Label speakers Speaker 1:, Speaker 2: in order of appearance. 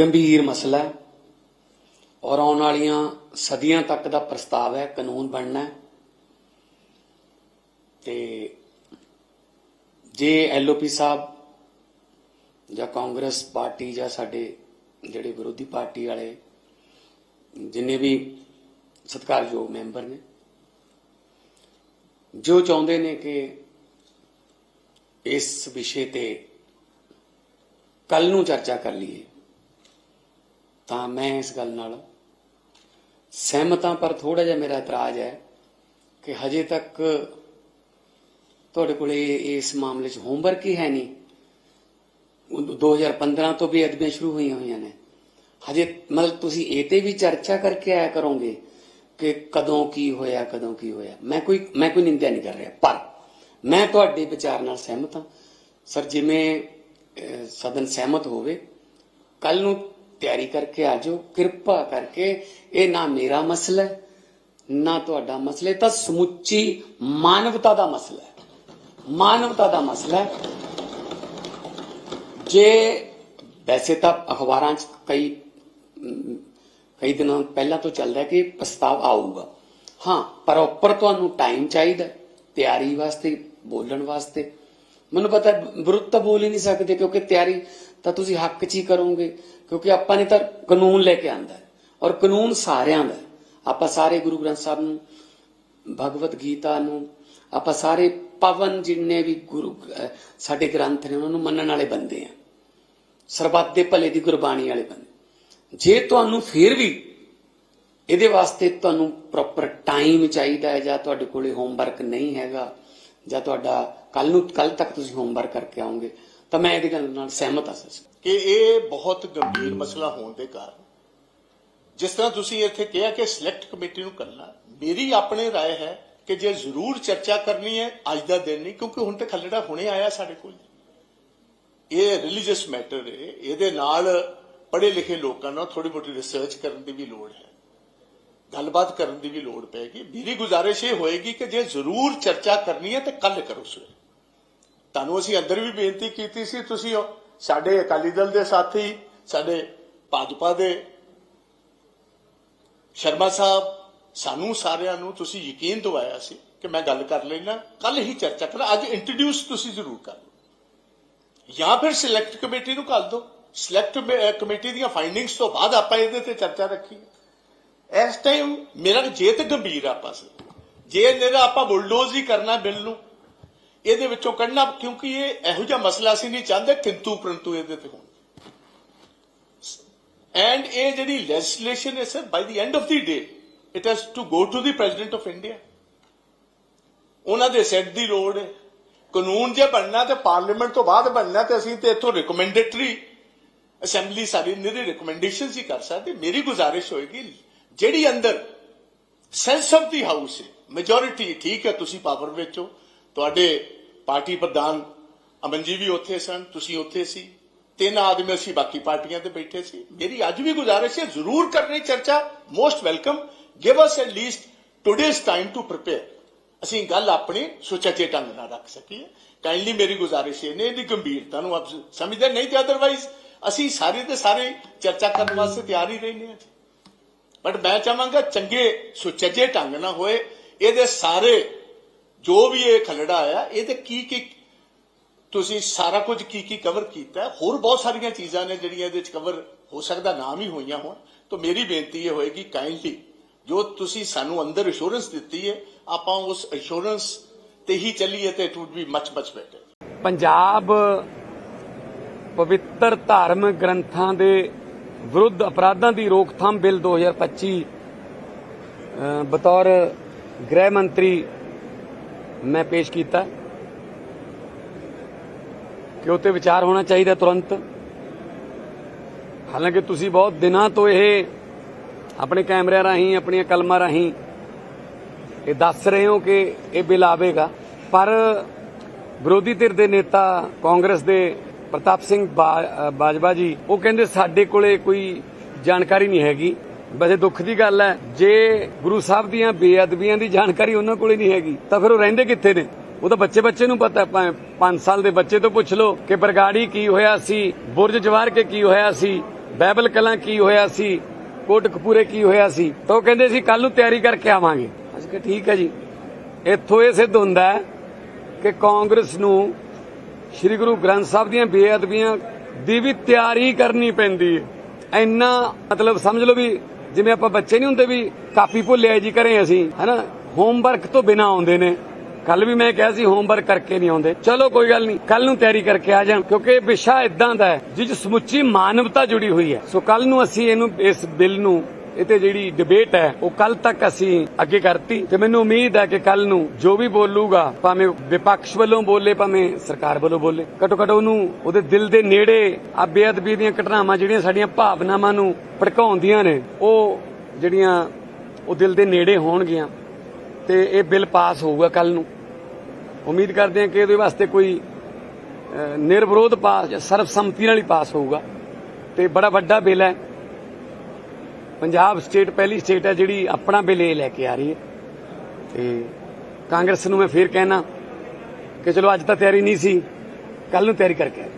Speaker 1: ਗੰਭੀਰ ਮਸਲਾ ਹੈ ਔਰ ਆਉਣ ਵਾਲੀਆਂ ਸਦੀਆਂ ਤੱਕ ਦਾ ਪ੍ਰਸਤਾਵ ਹੈ, ਕਾਨੂੰਨ ਬਣਨਾ ਹੈ। ਤੇ ਜੇ ਐਲਓਪੀ ਸਾਹਿਬ ਜਾਂ ਕਾਂਗਰਸ ਪਾਰਟੀ ਜਾਂ ਸਾਡੇ ਜਿਹੜੇ ਵਿਰੋਧੀ ਪਾਰਟੀ ਵਾਲੇ ਜਿੰਨੇ ਵੀ ਸਤਿਕਾਰਯੋਗ ਮੈਂਬਰ ਨੇ, ਜੋ ਚਾਹੁੰਦੇ ਨੇ ਕਿ ਇਸ ਵਿਸ਼ੇ ਤੇ ਕੱਲ ਨੂੰ ਚਰਚਾ ਕਰ ਲਈਏ ਤਾਂ ਮੈਂ ਇਸ ਗੱਲ ਨਾਲ ਸਹਿਮਤ ਹਾਂ, ਪਰ ਥੋੜਾ ਜਿਹਾ ਮੇਰਾ ਇਤਰਾਜ਼ ਹੈ ਕਿ ਹਜੇ ਤੱਕ ਤੁਹਾਡੇ ਕੋਲੇ ਇਸ ਮਾਮਲੇ 'ਚ ਹੋਮਵਰਕ ਹੀ ਹੈ ਨਹੀਂ। ਉਹ 2015 ਤੋਂ ਵੀ ਅਦਬੀਆਂ ਸ਼ੁਰੂ ਹੋਈਆਂ ਹੋਈਆਂ ਨੇ। ਹਜੇ ਮਤਲਬ ਤੁਸੀਂ ਇਹ ਤੇ ਵੀ ਚਰਚਾ ਕਰਕੇ ਆਇਆ ਕਰੋਗੇ ਕਿ ਕਦੋਂ ਕੀ ਹੋਇਆ, ਕਦੋਂ ਕੀ ਹੋਇਆ। ਮੈਂ ਕੋਈ ਮੈਂ ਕੋਈ ਨਿੰਦਿਆ ਨਹੀਂ ਕਰ ਰਿਹਾ, ਪਰ ਮੈਂ ਤੁਹਾਡੇ ਵਿਚਾਰ ਨਾਲ ਸਹਿਮਤ ਹਾਂ। ਸਰ ਜਿਵੇਂ ਸਦਨ ਸਹਿਮਤ ਹੋਵੇ ਕੱਲ ਨੂੰ ਤਿਆਰੀ ਕਰਕੇ ਆ ਜਾਓ, ਕਿਰਪਾ ਕਰਕੇ, ਇਹ ਨਾ ਮੇਰਾ ਮਸਲਾ ਹੈ, ਨਾ ਤੁਹਾਡਾ ਮਸਲਾ ਤਾਂ ਸਮੁੱਚੀ ਮਾਨਵਤਾ ਦਾ ਮਸਲਾ ਹੈ। ਮਾਨਵਤਾ ਦਾ ਮਸਲਾ ਹੈ। ਜੇ ਵੈਸੇ ਤਾਂ ਅਖਬਾਰਾਂ 'ਚ ਕਈ ਕਈ ਦਿਨਾਂ ਪਹਿਲਾਂ ਤੋਂ ਚੱਲਦਾ ਕਿ ਪ੍ਰਸਤਾਵ ਆਊਗਾ। ਹਾਂ ਪ੍ਰੋਪਰ ਤੁਹਾਨੂੰ ਟਾਈਮ ਚਾਹੀਦਾ ਤਿਆਰੀ ਵਾਸਤੇ, ਬੋਲਣ ਵਾਸਤੇ ਮੈਨੂੰ ਪਤਾ ਵਿਰੁੱਧ ਤਾਂ ਬੋਲ ਹੀ ਨਹੀਂ ਸਕਦੇ ਕਿਉਂਕਿ ਤਿਆਰੀ ਤਾਂ ਤੁਸੀਂ ਹੱਕ 'ਚ ਹੀ ਕਰੋਗੇ, ਕਿਉਂਕਿ ਆਪਾਂ ਨੇ ਤਾਂ ਕਾਨੂੰਨ ਲੈ ਕੇ ਆਂਦਾ ਹੈ ਔਰ ਕਾਨੂੰਨ ਸਾਰਿਆਂ ਦਾ ਆਪਾਂ ਸਾਰੇ ਗੁਰੂ ਗ੍ਰੰਥ ਸਾਹਿਬ ਨੂੰ ਭਗਵਤ ਗੀਤਾ ਨੂੰ, ਆਪਾਂ ਸਾਰੇ ਪਵਨ ਜਿੰਨੇ ਵੀ ਗੁਰੂ ਸਾਡੇ ਗ੍ਰੰਥ ਨੇ ਉਹਨਾਂ ਨੂੰ ਮੰਨਣ ਵਾਲੇ ਬੰਦੇ ਆ। ਸਰਬੱਤ ਦੇ ਭਲੇ ਦੀ ਗੁਰਬਾਣੀ ਵਾਲੇ ਬੰਦੇ। ਜੇ ਤੁਹਾਨੂੰ ਫਿਰ ਵੀ ਇਹਦੇ ਵਾਸਤੇ ਤੁਹਾਨੂੰ ਪ੍ਰੋਪਰ ਟਾਈਮ ਚਾਹੀਦਾ ਹੈ ਜਾਂ ਤੁਹਾਡੇ ਕੋਲੇ ਹੋਮਵਰਕ ਨਹੀਂ ਹੈਗਾ ਜਾਂ ਤੁਹਾਡਾ ਕੱਲ ਨੂੰ ਕੱਲ ਤੱਕ ਤੁਸੀਂ ਹੋਮਵਰਕ ਕਰਕੇ ਆਓਗੇ ਤਾਂ ਮੈਂ ਇਹਦੀ ਗੱਲ ਨਾਲ ਸਹਿਮਤ ਹਾਂ ਸਰ
Speaker 2: ਕਿ ਇਹ ਬਹੁਤ ਗੰਭੀਰ ਮਸਲਾ ਹੋਣ ਦੇ ਕਾਰਨ ਜਿਸ ਤਰ੍ਹਾਂ ਤੁਸੀਂ ਇੱਥੇ ਕਿਹਾ ਕਿ ਸਿਲੈਕਟ ਕਮੇਟੀ ਨੂੰ ਕਰਨਾ ਮੇਰੀ ਆਪਣੇ رائے ਹੈ ਕਿ ਜੇ ਜ਼ਰੂਰ ਚਰਚਾ ਕਰਨੀ ਹੈ ਅੱਜ ਦਾ ਦਿਨ ਨਹੀਂ ਕਿਉਂਕਿ ਹੁਣ ਤੇ ਖੱਲੜਾ ਹੁਣੇ ਆਇਆ ਸਾਡੇ ਕੋਲ ਇਹ ਰਿਲੀਜੀਅਸ ਮੈਟਰ ਹੈ ਇਹਦੇ ਨਾਲ ਪੜ੍ਹੇ ਲਿਖੇ ਲੋਕਾਂ ਨਾਲ ਥੋੜੀ ਮੋਟੀ ਰਿਸਰਚ ਕਰਨ ਦੀ ਵੀ ਲੋੜ ਹੈ ਗੱਲਬਾਤ ਕਰਨ ਦੀ ਵੀ ਲੋੜ ਪਏਗੀ। ਮੇਰੀ ਗੁਜ਼ਾਰਿਸ਼ ਇਹ ਹੋਏਗੀ ਕਿ ਜੇ ਜ਼ਰੂਰ ਚਰਚਾ ਕਰਨੀ ਹੈ ਤੇ ਕੱਲ ਕਰੋ ਸਵੇਰੇ। ਤੁਹਾਨੂੰ ਅਸੀਂ ਅੰਦਰ ਵੀ ਬੇਨਤੀ ਕੀਤੀ ਸੀ, ਤੁਸੀਂ ਸਾਡੇ ਅਕਾਲੀ ਦਲ ਦੇ ਸਾਥੀ, ਸਾਡੇ ਭਾਜਪਾ ਦੇ ਸ਼ਰਮਾ ਸਾਹਿਬ, ਸਾਨੂੰ ਸਾਰਿਆਂ ਨੂੰ ਤੁਸੀਂ ਯਕੀਨ ਦਿਵਾਇਆ ਸੀ ਕਿ ਮੈਂ ਗੱਲ ਕਰ ਲੈਣਾ ਕੱਲ ਹੀ ਚਰਚਾ ਕਰਾਂ। ਅੱਜ ਇੰਟਰੋਡਿਊਸ ਤੁਸੀਂ ਜ਼ਰੂਰ ਕਰ ਲਓ। ਜਾਂ ਫਿਰ ਸਿਲੈਕਟ ਕਮੇਟੀ ਨੂੰ ਕੱਲ ਦਿਓ। ਸਿਲੈਕਟ ਕਮੇਟੀ ਦੀਆਂ ਫਾਈਂਡਿੰਗਸ ਤੋਂ ਬਾਅਦ ਆਪਾਂ ਇਹਦੇ ਤੇ ਚਰਚਾ ਰੱਖੀਏ ਇਸ ਟਾਈਮ ਮੇਰਾ ਜੇ ਤੇ ਗੰਭੀਰ ਆ ਪਾਸ ਜੇ ਨਿਹਰਾ ਆਪਾਂ ਬੁਲਡੋਜ਼ ਹੀ ਕਰਨਾ ਬਿੱਲ ਨੂੰ, ਇਹਦੇ ਵਿੱਚੋਂ ਕੱਢਣਾ, ਕਿਉਂਕਿ ਇਹ ਇਹੋ ਜਿਹਾ ਮਸਲਾ ਅਸੀਂ ਨਹੀਂ ਚਾਹੁੰਦੇ ਕਿੰਤੂ ਪਰੰਤੂ ਇਹਦੇ ਤੇ ਹੋਣ। ਐਂਡ ਇਹ ਜਿਹੜੀ ਲੈਜਿਸਲੇਸ਼ਨ ਹੈ sir by the end of the day it has to go to the president of India ਉਹਨਾਂ ਦੇ ਸੈੱਟ ਦੀ ਲੋੜ ਹੈ। ਕਾਨੂੰਨ ਜੇ ਬਣਨਾ ਤੇ ਪਾਰਲੀਮੈਂਟ ਤੋਂ ਬਾਅਦ ਬਣਨਾ ਤੇ ਅਸੀਂ ਤੇ ਇੱਥੋਂ ਰਿਕਮੈਂਡੇਟਰੀ ਅਸੈਂਬਲੀ ਸਾਡੀ ਨਿਹਰੀ ਰਿਕਮੈਂਡੇਸ਼ਨਸ ਹੀ ਕਰ ਸਕਦੇ। ਮੇਰੀ ਗੁਜ਼ਾਰਿਸ਼ ਹੋਏਗੀ ਜਿਹੜੀ ਅੰਦਰ ਸੈਂਸ ਆਫ ਦੀ ਹਾਊਸ ਹੈ ਮੈਜੋਰਿਟੀ ਠੀਕ ਹੈ, ਤੁਸੀਂ ਪਾਵਰ ਵਿੱਚ ਹੋ। ਤੁਹਾਡੇ ਪਾਰਟੀ ਪ੍ਰਧਾਨ ਅਮਨ ਜੀ ਵੀ ਉੱਥੇ ਸਨ, ਤੁਸੀਂ ਉੱਥੇ ਸੀ। ਤਿੰਨ ਆਦਮੀ ਅਸੀਂ ਬਾਕੀ ਪਾਰਟੀਆਂ ਤੇ ਬੈਠੇ ਸੀ। ਮੇਰੀ ਅੱਜ ਵੀ ਗੁਜ਼ਾਰਿਸ਼ ਹੈ, ਜ਼ਰੂਰ ਕਰਨੀ ਚਰਚਾ। Most welcome give us at least today's time to prepare ਅਸੀਂ ਗੱਲ ਆਪਣੇ ਸੁਚੱਜੇ ਢੰਗ ਨਾਲ ਰੱਖ ਸਕੀਏ। ਕਾਈਂਡਲੀ ਮੇਰੀ ਗੁਜ਼ਾਰਿਸ਼ ਇਹ ਨੇ ਇਹਦੀ ਗੰਭੀਰਤਾ ਨੂੰ ਆਪ ਸਮਝਦੇ ਨਹੀਂ ਤੇ ਅਦਰਵਾਈਜ਼ ਅਸੀਂ ਸਾਰੇ ਦੇ ਸਾਰੇ ਚਰਚਾ ਕਰਨ ਵਾਸਤੇ ਤਿਆਰ ਹੀ ਰਹਿੰਦੇ ਹਾਂ। ਬਟ ਮੈਂ ਚਾਹਾਂਗਾ ਚੰਗੇ ਸੁਚੱਜੇ ਢੰਗ ਨਾਲ ਹੋਏ, ਇਹਦੇ ਸਾਰੇ ਜੋ ਵੀ ਇਹ ਖਲੜਾ ਆਇਆ, ਇਹਦੇ ਕੀ ਕੀ ਤੁਸੀਂ ਸਾਰਾ ਕੁਝ ਕੀ ਕੀ ਕਵਰ ਕੀਤਾ? ਹੋਰ ਬਹੁਤ ਸਾਰੀਆਂ ਚੀਜ਼ਾਂ ਨੇ ਜਿਹੜੀਆਂ ਇਹਦੇ ਵਿੱਚ ਕਵਰ ਹੋ ਸਕਦਾ, ਨਾਮ ਹੀ ਹੋਈਆਂ ਹੋਣ। ਤਾਂ ਮੇਰੀ ਬੇਨਤੀ ਇਹ ਹੋਏਗੀ ਕਾਈਂਡਲੀ ਜੋ ਤੁਸੀਂ ਸਾਨੂੰ ਅੰਦਰ ਅਸ਼ੋਰੈਂਸ ਦਿੱਤੀ ਹੈ, ਆਪਾਂ ਉਸ ਅਸ਼ੋਰੈਂਸ ਤੇ ਹੀ ਚੱਲੀਏ ਤੇ it would be much much better
Speaker 1: Punjab ਪਵਿੱਤਰ ਧਾਰਮਿਕ ਗ੍ਰੰਥਾਂ ਦੇ ਵਿਰੁੱਧ ਅਪਰਾਧਾਂ ਦੀ ਰੋਕਥਾਮ ਬਿੱਲ 2025 ਅ, ਬਤੌਰ ਗ੍ਰਹਿ ਮੰਤਰੀ ਮੈਂ ਪੇਸ਼ ਕੀਤਾ। ਕਿ ਉੱਤੇ ਵਿਚਾਰ ਹੋਣਾ ਚਾਹੀਦਾ ਤੁਰੰਤ। ਹਾਲਾਂਕਿ ਤੁਸੀਂ ਬਹੁਤ ਦਿਨਾਂ ਤੋਂ ਇਹ ਆਪਣੇ ਕੈਮਰਿਆਂ ਰਾਹੀਂ ਆਪਣੀਆਂ ਕਲਮਾਂ ਰਾਹੀਂ ਇਹ ਦੱਸ ਰਹੇ ਹੋ ਕਿ ਇਹ ਬਿੱਲ ਆਵੇਗਾ। ਪਰ ਵਿਰੋਧੀ ਧਿਰ ਦੇ ਨੇਤਾ ਕਾਂਗਰਸ ਦੇ ਪ੍ਰਤਾਪ ਸਿੰਘ ਬਾਜਵਾ ਜੀ, ਉਹ ਕਹਿੰਦੇ ਸਾਡੇ ਕੋਲੇ ਕੋਈ ਜਾਣਕਾਰੀ ਨਹੀਂ ਹੈਗੀ। ਵੈਸੇ ਦੁੱਖ ਦੀ ਗੱਲ ਹੈ, ਜੇ ਗੁਰੂ ਸਾਹਿਬ ਦੀਆਂ ਬੇਅਦਬੀਆਂ ਦੀ ਜਾਣਕਾਰੀ ਉਹਨਾਂ ਕੋਲੇ ਨਹੀਂ ਹੈਗੀ, ਤਾਂ ਫਿਰ ਉਹ ਰਹਿੰਦੇ ਕਿੱਥੇ ਨੇ? ਉਹ ਤਾਂ ਬੱਚੇ ਬੱਚੇ ਨੂੰ ਪਤਾ ਹੈ 5 ਸਾਲ ਦੇ ਬੱਚੇ ਤੋਂ ਪੁੱਛ ਲਓ ਕਿ ਬਰਗਾੜੀ ਕੀ ਹੋਇਆ ਸੀ, ਬੁਰਜ ਜਵਾਰ ਕੇ ਕੀ ਹੋਇਆ ਸੀ
Speaker 3: ਬਾਈਬਲ ਕਲਾਂ ਕੀ ਹੋਇਆ ਸੀ, ਕੋਟਕਪੂਰੇ ਕੀ ਹੋਇਆ ਸੀ, ਤਾਂ ਉਹ ਕਹਿੰਦੇ ਸੀ ਕੱਲ ਨੂੰ ਤਿਆਰੀ ਕਰਕੇ ਆਵਾਂਗੇ। ਅਸੀਂ ਕਿਹਾ, ਠੀਕ ਹੈ ਜੀ। ਇੱਥੋਂ ਇਹ ਸਿੱਧ ਹੁੰਦਾ ਕਿ ਕਾਂਗਰਸ ਨੂੰ ਸ੍ਰੀ ਗੁਰੂ ਗ੍ਰੰਥ ਸਾਹਿਬ ਦੀਆਂ ਬੇਅਦਬੀਆਂ ਦੀ ਵੀ ਤਿਆਰੀ ਕਰਨੀ ਪੈਂਦੀ ਹੈ। ਇੰਨਾ ਮਤਲਬ ਸਮਝ ਲਓ ਵੀ ਜਿਵੇਂ ਆਪਾਂ ਬੱਚੇ ਨਹੀਂ ਹੁੰਦੇ ਵੀ ਕਾਪੀ ਭੁੱਲਿਆ ਜੀ ਕਰੇ ਅਸੀਂ, ਹਨਾ? ਹੋਮਵਰਕ ਤੋਂ ਬਿਨਾ ਆਉਂਦੇ ਨੇ। ਕੱਲ ਵੀ ਮੈਂ ਕਿਹਾ ਸੀ ਹੋਮਵਰਕ ਕਰਕੇ ਨਹੀਂ ਆਉਂਦੇ। ਚਲੋ ਕੋਈ ਗੱਲ ਨਹੀਂ ਕੱਲ ਨੂੰ ਤਿਆਰੀ ਕਰਕੇ ਆ ਜਾਣ, ਕਿਉਂਕਿ ਇਹ ਵਿਸ਼ਾ ਇਦਾਂ ਦਾ ਹੈ, ਜਿਸ ਸਮੁੱਚੀ ਮਾਨਵਤਾ ਜੁੜੀ ਹੋਈ ਹੈ। ਸੋ ਕੱਲ ਨੂੰ ਅਸੀਂ ਇਹਨੂੰ, ਇਸ ਬਿੱਲ ਨੂੰ ਇਹ ਤੇ ਜਿਹੜੀ ਡਿਬੇਟ ਹੈ ਉਹ ਕੱਲ ਤੱਕ ਅਸੀਂ ਅੱਗੇ ਕਰਤੀ। ਤੇ ਮੈਨੂੰ ਉਮੀਦ ਹੈ ਕਿ ਕੱਲ ਨੂੰ ਜੋ ਵੀ ਬੋਲੂਗਾ ਭਾਵੇਂ ਵਿਪਕਸ਼ ਵੱਲੋਂ ਬੋਲੇ ਭਾਵੇਂ ਸਰਕਾਰ ਵੱਲੋਂ ਬੋਲੇ ਘਟੋ ਘਟ ਉਹਨੂੰ ਉਹਦੇ ਦਿਲ ਦੇ ਨੇੜੇ ਆ ਬੇਅਦਬੀ ਦੀਆਂ ਘਟਨਾਵਾਂ ਜਿਹੜੀਆਂ ਸਾਡੀਆਂ ਭਾਵਨਾਵਾਂ ਨੂੰ ਭੜਕਾਉਂਦੀਆਂ ਨੇ ਉਹ ਜਿਹੜੀਆਂ ਉਹ ਦਿਲ ਦੇ ਨੇੜੇ ਹੋਣਗੀਆਂ ਤੇ ਇਹ ਬਿੱਲ ਪਾਸ ਹੋਊਗਾ ਕੱਲ ਨੂੰ। ਉਮੀਦ ਕਰਦੇ ਹਾਂ ਕਿ ਇਹਦੇ ਵਾਸਤੇ ਕੋਈ ਅਹ, ਨਿਰਵਿਰੋਧ ਪਾਸ ਸਰਬਸੰਮਤੀ ਨਾਲ ਹੀ ਪਾਸ ਹੋਊਗਾ। ਤੇ ਬੜਾ ਵੱਡਾ ਬਿੱਲ ਹੈ। ਪੰਜਾਬ ਸਟੇਟ, ਪਹਿਲੀ ਸਟੇਟ ਹੈ ਜਿਹੜੀ ਆਪਣਾ ਬਿੱਲ ਇਹ ਲੈ ਕੇ ਆ ਰਹੀ ਹੈ। ਤੇ ਕਾਂਗਰਸ ਨੂੰ ਮੈਂ ਫੇਰ ਕਹਿਣਾ ਕਿ ਚਲੋ ਅੱਜ ਤਾਂ ਤਿਆਰੀ ਨਹੀਂ ਸੀ ਕੱਲ ਨੂੰ ਤਿਆਰੀ ਕਰਕੇ ਆਇਓ